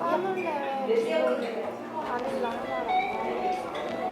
까는데 바닐라 하나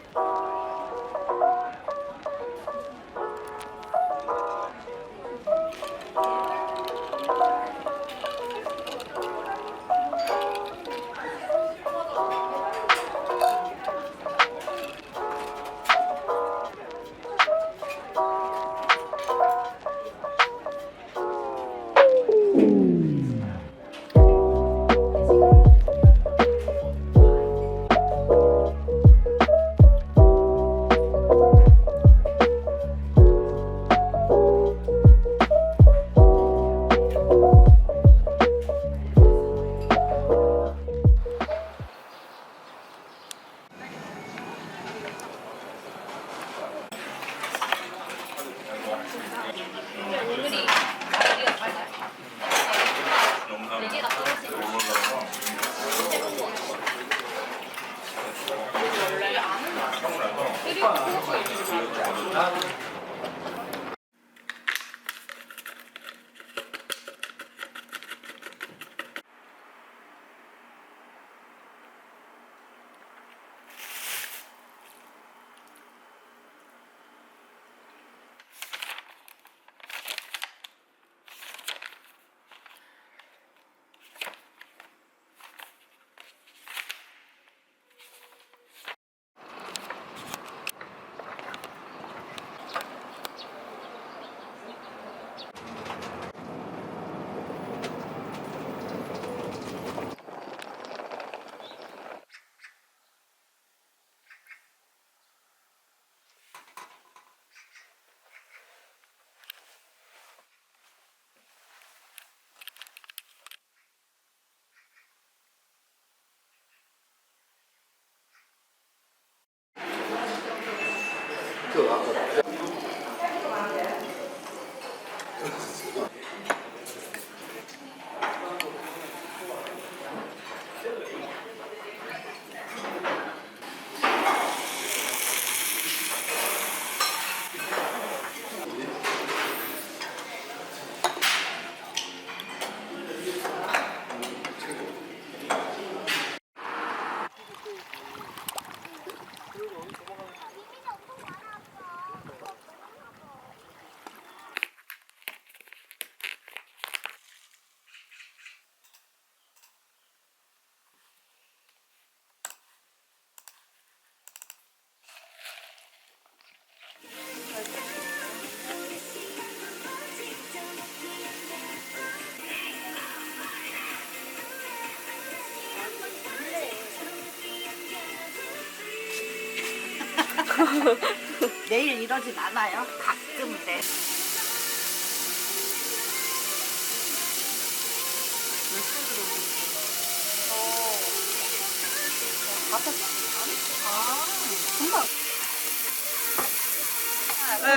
내일 이러진 않아요. 가끔 네.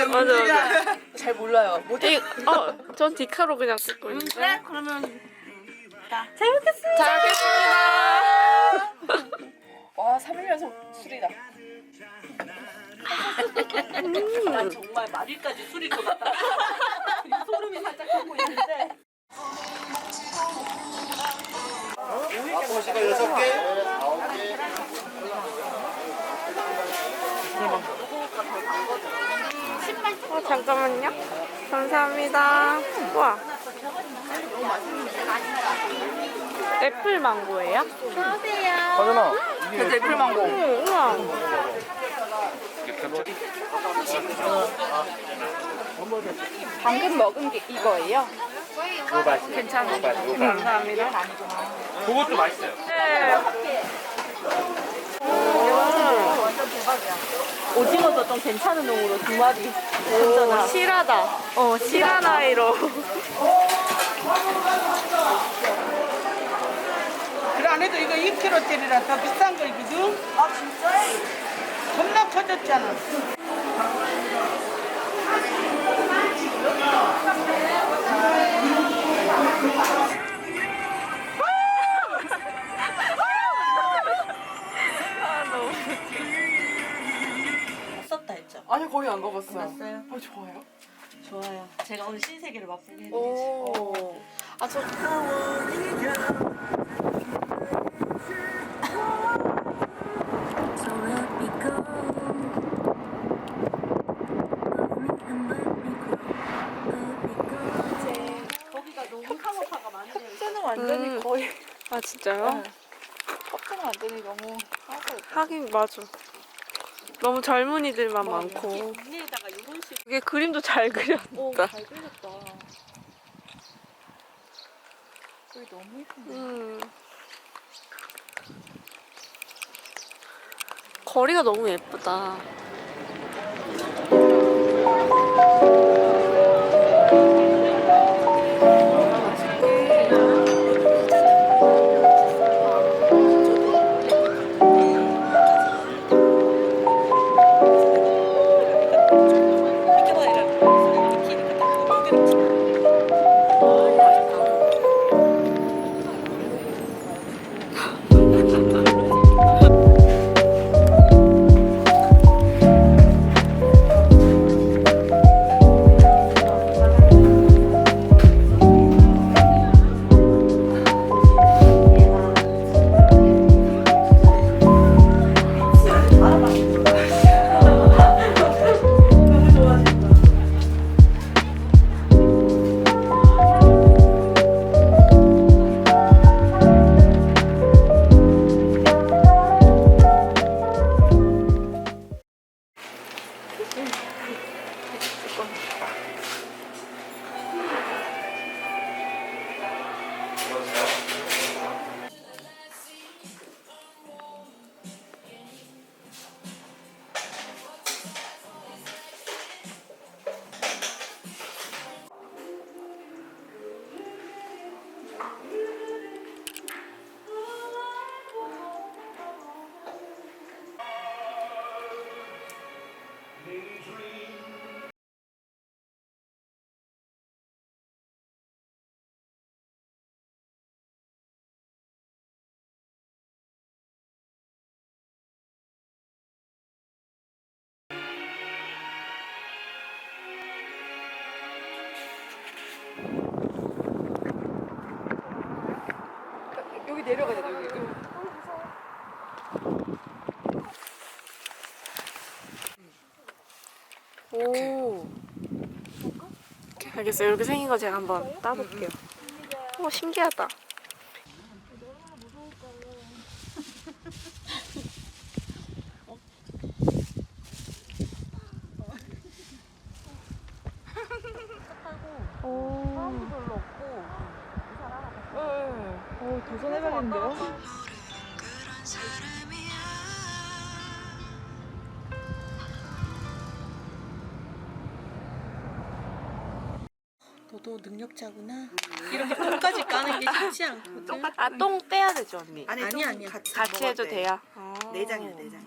맞아 맞아. 잘 몰라요. 못 이, 어, 전 디카로 그냥 쓰고 있는데. 그래? 그러면 잘 먹겠습니다. 와 3일 연속 술이다. 난 정말 말일까지 술일 것 같다. 소름이 살짝 돋고 있는데. 아버지가 여섯 개, 아홉 개. 어, 잠깐만요. 감사합니다. 와. 애플 망고예요? 하준아, 이게 애플 망고. 오, 우와. 방금 먹은 게 이거예요? 괜찮아요. 감사합니다. 그것도 맛있어요. 네. 오징어도 좀 괜찮은 놈으로 두 마리. 오, 실하다. 어, 실한 아이로. 그래 안 해도 이거 2kg짜리라 더 비싼 거거든? 아 진짜? 겁 썼다 했죠. 아니, 거의 안 가봤어요. 봤어요? 어, 좋아요. 좋아요. 제가 오늘 신세계를 맛보게 해드리지. 오. 아, 저. 거기가 너무 카모파가 는 완전히 거의. 아, 진짜요? 컵은 완전히 너무 하긴, 맞아. 너무 젊은이들만 많고. 위에다가 이런 식. 이게 그림도 잘 그렸다. 오, 잘 그렸다. 여기 너무 예쁜데. 음. 거리가 너무 예쁘다. 내려가자 여기. 오. 알겠어요. 이렇게 생긴 거 제가 한번 따볼게요. 오, 신기하다. 오. 사람도 별로 없고. 네. 오, 도전해봐야겠는데요? 너도 능력자구나. 이렇게 똥까지 까는 게 쉽지 않거든. 아, 똥 빼야 되죠, 언니? 아니 아니 아니. 같이, 같이 해도 돼요? 아. 내장이야 내장.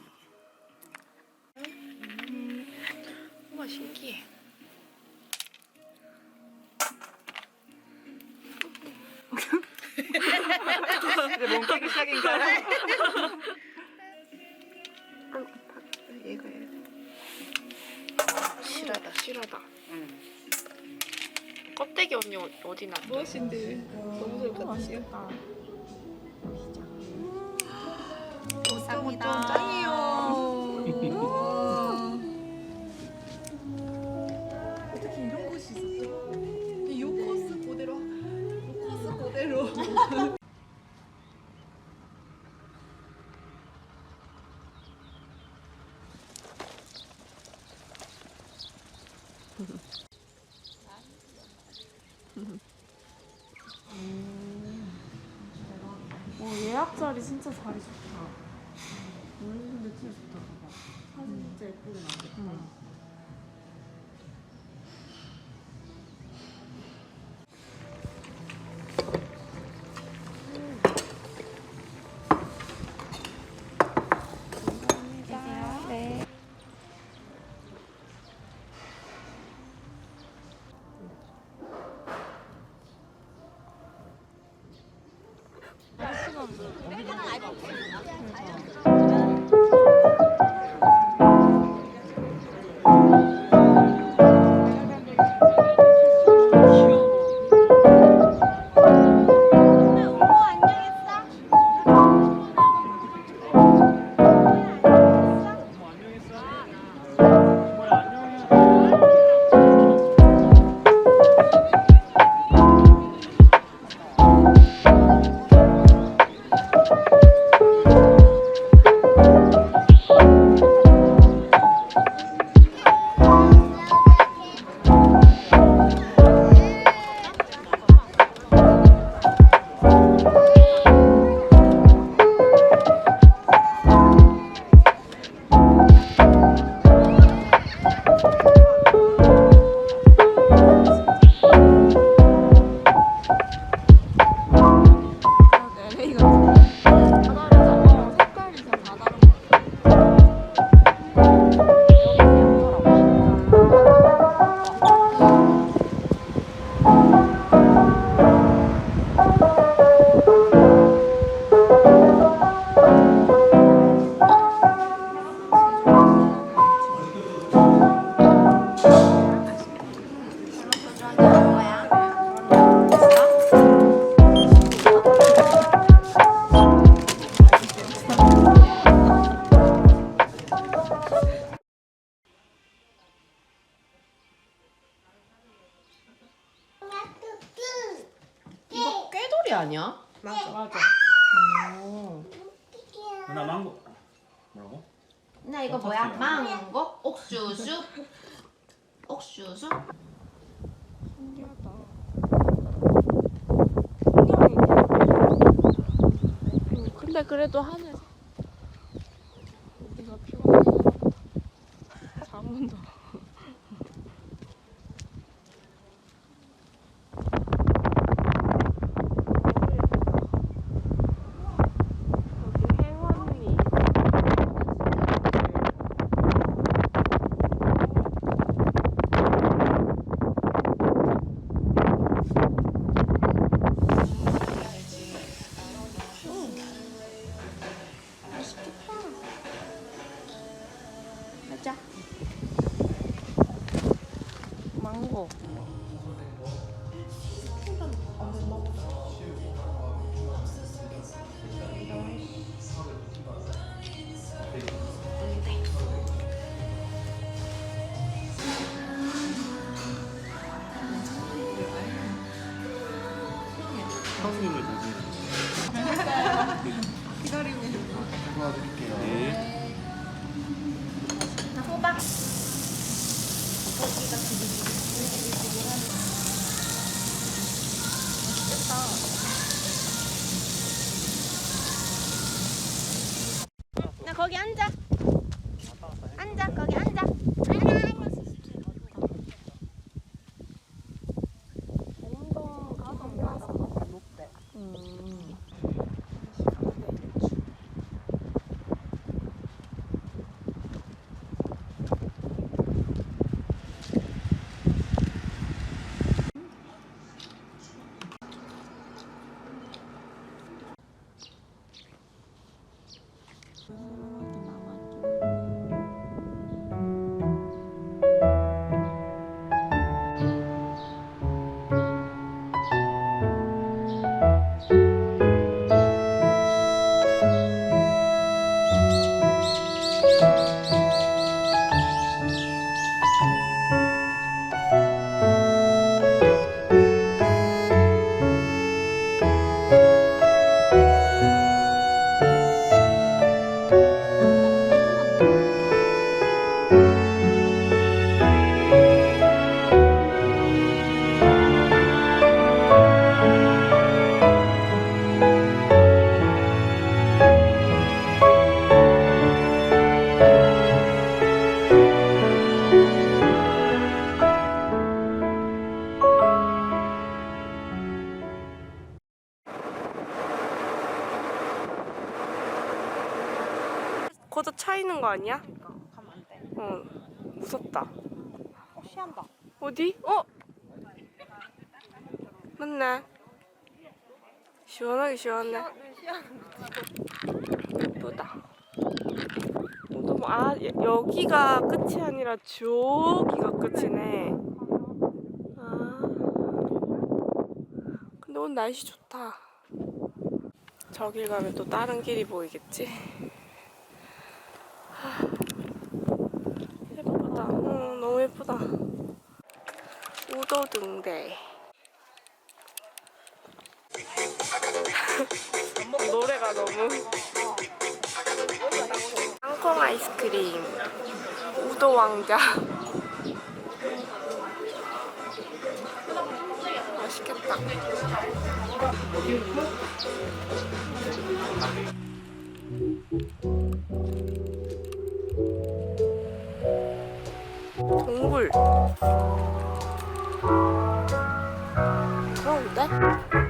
우와, 신기해. 이제 멍때기 시작인가요? 얘가 얘. 실하다, 실하다. 껍데기 언니 어- 어디 놨어? 무엇인데? 너무 잘 맛있겠다. 감사합니다. 짱이요. 어, 예약 자리 진짜 자리 좋다. 음, 근데 진짜 좋다. 사진 진짜 예쁘게. 감사합니다. 이 근데 그래도 하늘 망 거기 앉아. 거 아니야? 어 무섭다. 시한다. 어디? 어? 맞네. 시원하게 시원해. 예쁘다. 너무 아 여- 여기가 끝이 아니라 저기가 끝이네. 아. 근데 오늘 날씨 좋다. 저길 가면 또 다른 길이 보이겠지? 하, 예쁘다. 응, 너무 예쁘다. 우도등대. 노래가 너무. 땅콩 아이스크림. 우도 왕자. 맛있겠다. 동굴. 그런데?